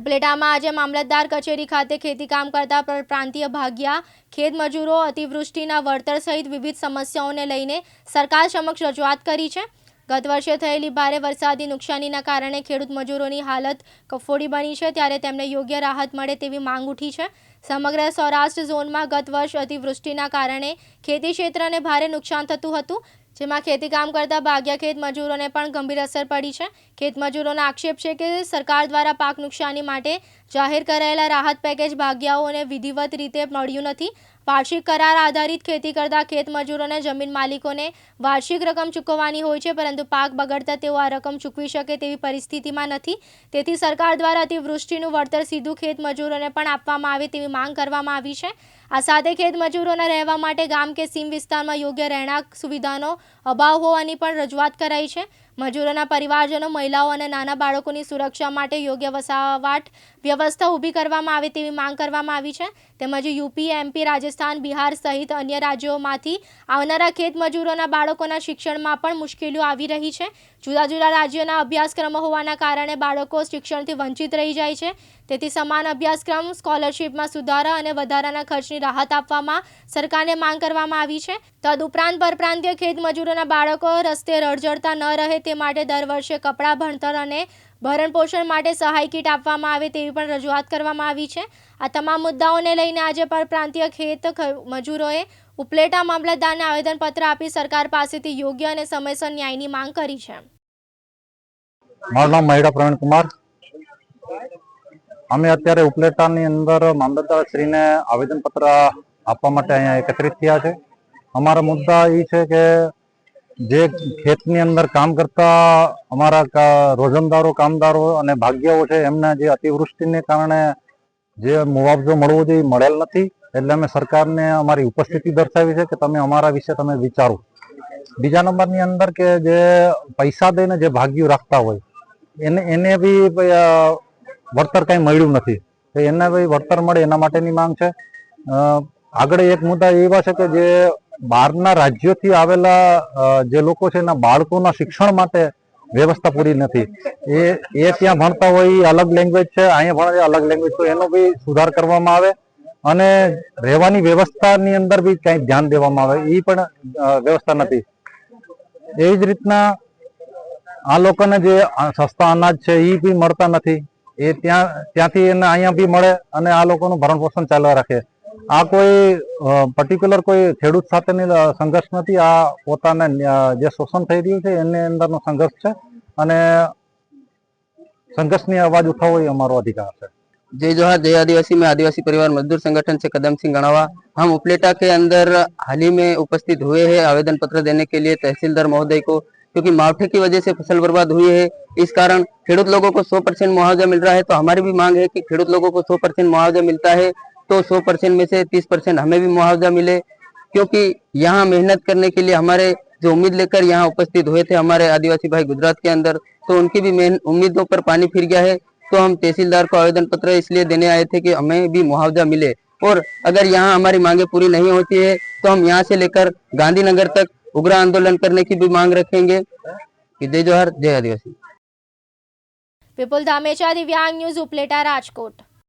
ઉપલેટામાં આજે મામલતદાર કચેરી ખાતે ખેતીકામ કરતા પ્રાંતિય ભાગ્યા, ખેત મજૂરો, અતિવૃષ્ટિના વળતર સહિત વિવિધ સમસ્યાઓને લઈને સરકાર સમક્ષ રજૂઆત કરી છે. ગત વર્ષે થયેલી ભારે વરસાદી નુકસાનીના કારણે ખેડૂત મજૂરોની હાલત કફોડી બની છે, ત્યારે તેમને યોગ્ય રાહત મળે તેવી માંગ ઉઠી છે. સમગ્ર સૌરાષ્ટ્ર ઝોનમાં ગત વર્ષ અતિવૃષ્ટિના કારણે ખેતી ક્ષેત્રને ભારે નુકસાન થતું હતું. જેમાં ખેતીકામ કરતા ભાગ્યા ખેત મજૂરોને પણ ગંભીર અસર પડી છે. ખેત મજૂરોનો આક્ષેપ છે કે સરકાર દ્વારા પાક નુકસાની માટે જાહેર કરાયેલા રાહત પેકેજ ભાગ્યાઓને વિધિવત રીતે મળ્યું નથી. વાર્ષિક કરાર આધારિત ખેતી કરતા ખેત મજૂરોને જમીન માલિકોને વાર્ષિક રકમ ચૂકવવાની હોય છે, પરંતુ પાક બગડતા તેઓ આ રકમ ચૂકવી શકે તેવી પરિસ્થિતિમાં નથી. તેથી સરકાર દ્વારા અતિવૃષ્ટિનું વળતર સીધું ખેત મજૂરોને પણ આપવામાં આવે તેવી માંગ કરવામાં આવી છે. આ સાથે ખેત મજૂરોના રહેવા માટે ગામ કે સીમ વિસ્તારમાં યોગ્ય રહેણાંક સુવિધાનો અભાવ હોવાની પણ રજૂઆત કરાઈ છે. મજૂરોના પરિવારજનો, મહિલાઓ અને નાના બાળકોની સુરક્ષા માટે યોગ્ય વસાવાટ વ્યવસ્થા ઊભી કરવામાં આવે તેવી માંગ કરવામાં આવી છે. તેમજ યુપી, એમપી, રાજસ્થાન, બિહાર સહિત અન્ય રાજ્યોમાંથી આવનારા ખેત મજૂરોના બાળકોના શિક્ષણમાં પણ મુશ્કેલીઓ આવી રહી છે. જુદા જુદા રાજ્યોના અભ્યાસક્રમો હોવાના કારણે બાળકો શિક્ષણથી વંચિત રહી જાય છે. તેથી સમાન અભ્યાસક્રમ, સ્કોલરશીપમાં સુધારા અને વધારાના ખર્ચની રાહત આપવામાં સરકારને માંગ કરવામાં આવી છે. તદુપરાંત પરપ્રાંતીય ખેત મજૂરોના બાળકો રસ્તે રડજડતા ન રહે તે માટે દર વર્ષે કપડાં ભણતર અને ભરણ પોષણ માટે સહાય કીટ આપવામાં આવે તેવી પણ રજૂઆત કરવામાં આવી છે. આ તમામ મુદ્દાઓને લઈને આજે પરપ્રાંતીય ખેત મજૂરોએ ઉપલેટા મામલતદારને આવેદનપત્ર આપી સરકાર પાસેથી યોગ્ય અને સમયસર ન્યાયની માંગ કરી છે. મારું નામ મહિડા પ્રવીણકુમાર. અમે અત્યારે ઉપલેટાની અંદર મામલતદાર આવેદનપત્ર આપવા માટે અહીંયા એકત્રિત થયા છે. અમારા મુદ્દા એ છે કે જે ખેતની અંદર કામ કરતા અમારા રોજંદારો, કામદારો અને ભાગ્યાઓ છે, એમને જે અતિવૃષ્ટિને કારણે જે મુઆવજો મળવો જોઈએ મળેલ નથી. એટલે અમે સરકારને અમારી ઉપસ્થિતિ દર્શાવી છે કે તમે અમારા વિશે તમે વિચારો. બીજા નંબરની અંદર કે જે પૈસા દઈને જે ભાગ્યું રાખતા હોય, એને એને બી વળતર કાંઈ મળ્યું નથી. તો એને બી વળતર મળે એના માટેની માંગ છે. આગળ એક મુદ્દા એવા છે કે જે બહારના રાજ્યોથી આવેલા જે લોકો છે એના બાળકોના શિક્ષણ માટે વ્યવસ્થા પૂરી નથી. એ એ ત્યાં ભણતા હોય એ અલગ લેંગ્વેજ છે, અહીંયા ભણે અલગ લેંગ્વેજ તો એનો બી સુધાર કરવામાં આવે અને રહેવાની વ્યવસ્થાની અંદર બી કંઈ ધ્યાન દેવામાં આવે એ પણ વ્યવસ્થા નથી. એવી જ રીતના આ લોકોને જે સસ્તા અનાજ છે એ બી મળતા નથી. એ ત્યાં, ત્યાંથી એને અહીંયા બી મળે અને આ લોકોનું ભરણ પોષણ ચાલવા રાખે. આ કોઈ પર્ટિક્યુલર કોઈ ખેડૂત સાથેની અ, સંઘર્ષ નથી આ પોતાને ન્યા- જે શોષણ થઈ રહ્યું છે એની અંદરનો સંઘર્ષ છે અને સંઘર્ષની અવાજ ઉઠાવવો એ અમારો અધિકાર છે जय जोहार जय आदिवासी में आदिवासी परिवार मजदूर संगठन से कदम सिंह गणावा हम उपलेटा के अंदर हाल ही में उपस्थित हुए हैं आवेदन पत्र देने के लिए तहसीलदार महोदय को क्योंकि मावठे की वजह से फसल बर्बाद हुई है इस कारण खेडूत लोगों को 100 परसेंट मुआवजा मिल रहा है तो हमारी भी मांग है कि खेडूत लोगों को 100 परसेंट मुआवजा मिलता है तो 100 परसेंट में से 30 परसेंट हमें भी मुआवजा मिले, क्योंकि यहाँ मेहनत करने के लिए हमारे जो उम्मीद लेकर यहाँ उपस्थित हुए थे हमारे आदिवासी भाई गुजरात के अंदर तो उनकी भी उम्मीदों पर पानी फिर गया है। तो हम तहसीलदार को आवेदन पत्र इसलिए देने आए थे कि हमें भी मुआवजा मिले। और अगर यहाँ हमारी मांगे पूरी नहीं होती है तो हम यहाँ से लेकर गांधीनगर तक उग्र आंदोलन करने की भी मांग रखेंगे। जय जोहर, जय आदिवासी। विपुल धामेचा दिव्यांग न्यूज़, उपलेटा, राजकोट।